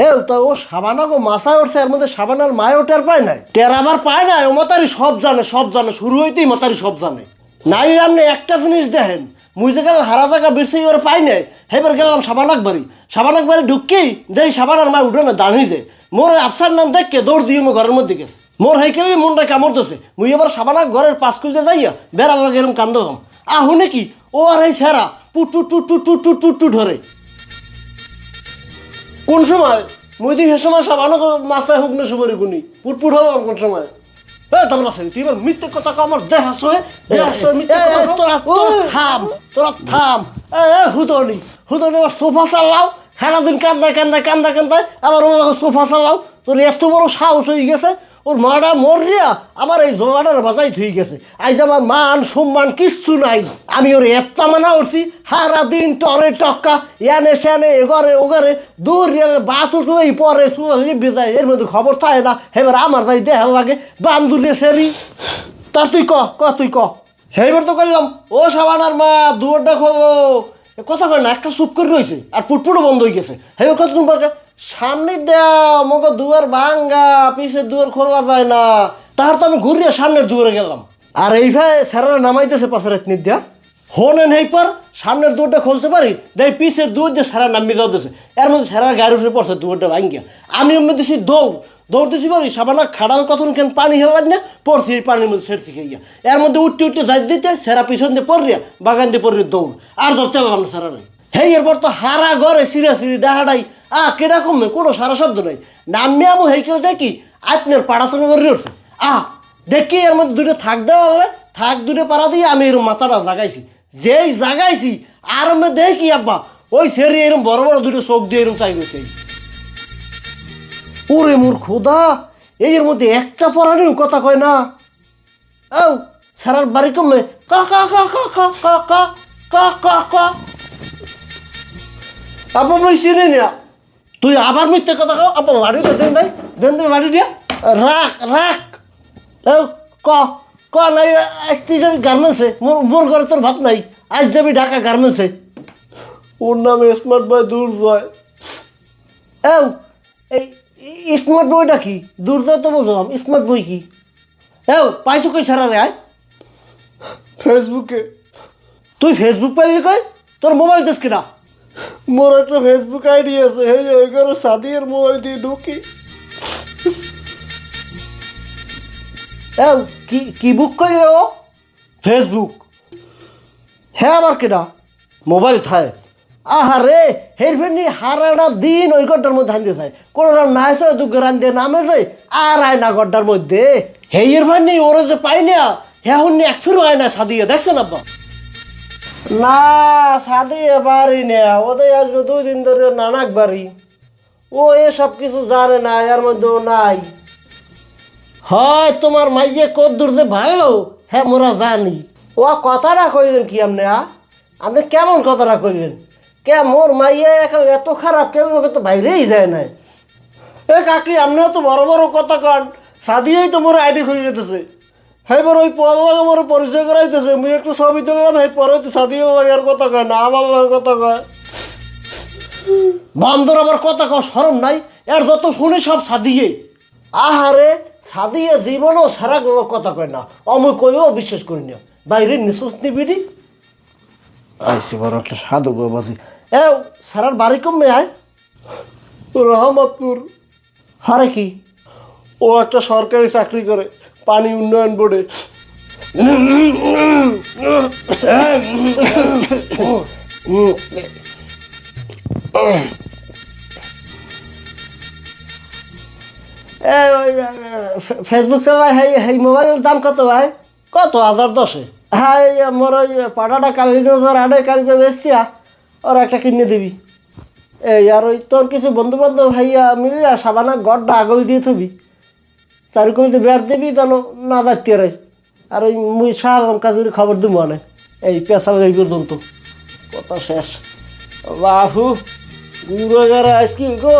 এও তো ও সাবানাগো মাথায় উঠছে এর মধ্যে সাবানার মায় টের পায় নাই টের আবার পায় নাই ও মাতারি সব জানে সব জানে শুরু হইতেই মাতারি সব জানে নাই আপনি একটা জিনিস দেখেন মুই যে জায়গা হারা জায়গা বেশি ওর পাই নাই হেবার গেলাম সাবানাক বাড়ি সাবানাক বাড়ি ঢুককেই যেই সাবানার মায় উঠে না দাঁড়িয়ে যে মোর আফসার নাম দেখকে দৌড় দিয়ে মো ঘরের মধ্যে গেছে মোর হেঁকেই মনটা কামড় দোষে মুই এবার সাবানাক ঘরের পাশ খুলতে যাইয়া বেড়া লাগে এরম কান্দ আহু নাকি ও আর এই সেরা পুটু টু টু টু টু টু টু ধরে কোন সময় মুই দি সময় সাবানো মাছে হোক না সুপারি গুনি পুটপুট হবে কোন সময়। এ তোমরা সেই তুই এবার মিথ্যে কথা কও আমার দেহ আসো দেহ আসো মিথ্যে তোরা থাম তোরা থাম। এ হুদনি হুদনি আবার সোফা চালাও সারাদিন কান্দা কান্দা কান্দা কান্দা আবার সোফা চালাও তোর এত বড় সাহস হয়ে গেছে। ওর মাটা মরিয়া আমার এই জোগাড়ার বাজাই থুই গেছে। আজ আমার মান সম্মান কিচ্ছু নাই। আমি ওর এত্তা মানা উঠছি সারা দিন টরে টক্কা, ইয়ানে স্যানে, এগরে ওগরে দূর বাস উঠলেই পরে সুই বিজায় এর মধ্যে খবর থাকে না এবার আমার তাই দেহ লাগে বান্ধুলে সেরি। তা তুই ক ক, তুই ক। সেইবার তো কইলাম, ও সাবানার মা, দুয়ারটা এ কথা কয় না, একটা চুপ করে রয়েছে আর পুটপুটও বন্ধ হয়ে গেছে। হেবার কত তুমি সামনে দেও, মগে দুয়ার ভাঙ্গা পিছের দুয়ার খোলা যায় না। তাহার তো আমি ঘুরিয়ে সামনের দুয়ারে গেলাম। আর এই ভাই স্যারেরা নামাইতেছে পাশের নিদ্যা। হনেন এই পর, সামনের দুয়ারটা খুলতে পারি দেখ পিছের দুয়ার যে সারা নামিয়ে যাওয়া দিছে এর মধ্যে সারা গায়ের উপরে পড়ছে, দুয়ারটা ভাঙ্গিয়া। আমি এমনি দিছি দৌড় দৌড় দিছি পারি, সাবানা খাড়াল কতন কেন পানি হওয়ার না পড়ছি এই পানির মধ্যে সেরছি খাইয়া। এর মধ্যে উঠতে উঠতে যাই দিতে সেরা পিছন দিয়ে পড়িয়া বাগান দিয়ে পড়িয়া দৌড়। আর ধরতে পারলাম না নাই হেই এরপর তো হারা ঘরে সিরা সিরি ডাহাডাই আ কেডা কমে কোনো সারা শব্দ নাই নামে আমু হেই কেউ দেখি আত্মের পাড়া তুমি করে উঠছে আ দেখি এর মধ্যে দুটো থাক দেওয়া হবে থাক দুটো পাড়া দিয়ে আমি এরকম মাথাটা জাগাইছি যেই জাগাইছি আর আমি দেখি আব্বা ওই সেরি এরকম বড় বড় দুটো চোখ দিয়ে এরকম চাই গেছে ওরে মোর খোদা এই এর মধ্যে একটা পড়ানিও কথা কয় না ও সারার বাড়ি কমে কা কা কা কা কা কা কা কা কা কা আপা মই চিনি না তুই আবার মিথ্যে কথা কও আপা বাড়িতে দেন নাই দেন দেন বাড়ি দিয়া। রাখ রাখ। ক ক নাই আজ তুই যাবি গার্মেন্টসে মোর মোর ঘরে তোর ভাত নাই। আজ যাবি ঢাকা গার্মেন্টসে ওর নামে স্মার্ট বয় দূর জয় এও এই স্মার্ট বইটা কি? দূরদয় তো বুঝলাম স্মার্ট বই কি? এও পাইছো কই ছাড়া রে আয় ফেসবুকে তুই ফেসবুক পাইবি কই? তোর মোবাইল দিস কিনা? মোর একটা ফেসবুক আইডি আছে এই যে ওইখানে সাদিয়ের মোবাইল দিয়ে ঢুকি। কি কি বুক কই ও? ফেসবুক হ্যাঁ আবার কেডা? মোবাইল থায়। আহারে হেরফেনি হারাটা দিন ওই গড্ডার মধ্যে হান দিয়ে যায়। কোনো রকম না এসে দুঃখ রান দিয়ে নামে যায় আর আয় না গড্ডার মধ্যে। হেয়ের ফানি ওরা যে পাই না হ্যাঁ হুন্নি এক ফিরো আয় না সাদিয়ে দেখছেন আব্বা? না সাদিয়ে পারি না। ওদের আজকে দুই দিন ধরে নানাক বাড়ি। ও এসব কিছু জানে না, এর মধ্যেও নাই। হয় তোমার মাইয়ে কত দূর যে ভালো? হ্যাঁ মোরা জানি। ও কথাটা কইলেন কি আপনি, আ? আপনি কেমন কথাটা কইলেন কে, মোর মাইয়ে এখন এত খারাপ, কেউ তো বাইরেই যায় না এ কাকি, আপনিও তো বড় বড় কথা কন। সাদিয়েই তো মোর আইডি খুলে যেতেছে বড় ওই পর লাগে মোর পরিচয় করাইতেছে মুই একটু ছবি দিলাম হ্যাঁ পরে তো সাদিয়ে লাগে আর কথা কয় না আমার লাগে কথা কয়। বান্দর আমার কথা কও সরম নাই এর যত শুনি সব সাদিয়ে। আহারে সাদিয়ে জীবনও সারা কোনো কথা কয় না অমুক কইও বিশ্বাস করি না। বাইরে নিশ্বাস নিবিড়ি। আইসি বড় একটা সাধু গো বাসি এ সারার বাড়ি কমবে আয়। রহমতপুর। হারে কি? ও একটা সরকারি চাকরি করে। পানি উন্নয়ন বোর্ডে। ফেসবুক সেবায় হেই মোবাইলের দাম কত ভাই? কত? হাজার দশে। হ্যাঁ মোর ওই পাটাটা হাজার আড়ে কালকে বেসছিয়া ওর একটা কিনে দিবি। এই, আর ওই তোর কিছু বন্ধু বান্ধব ভাইয়া মিলিয়া সাবানা গড্ডা আগল দিয়ে থবি। চারি কমিতে বেড় দিবি, তাহলে না দেখতে রে আর ওই মুই সারাম কাজের খবর দিব মানে এই পেশা এই পর্যন্ত। কথা শেষ। বাহু গুরু আজকে গো।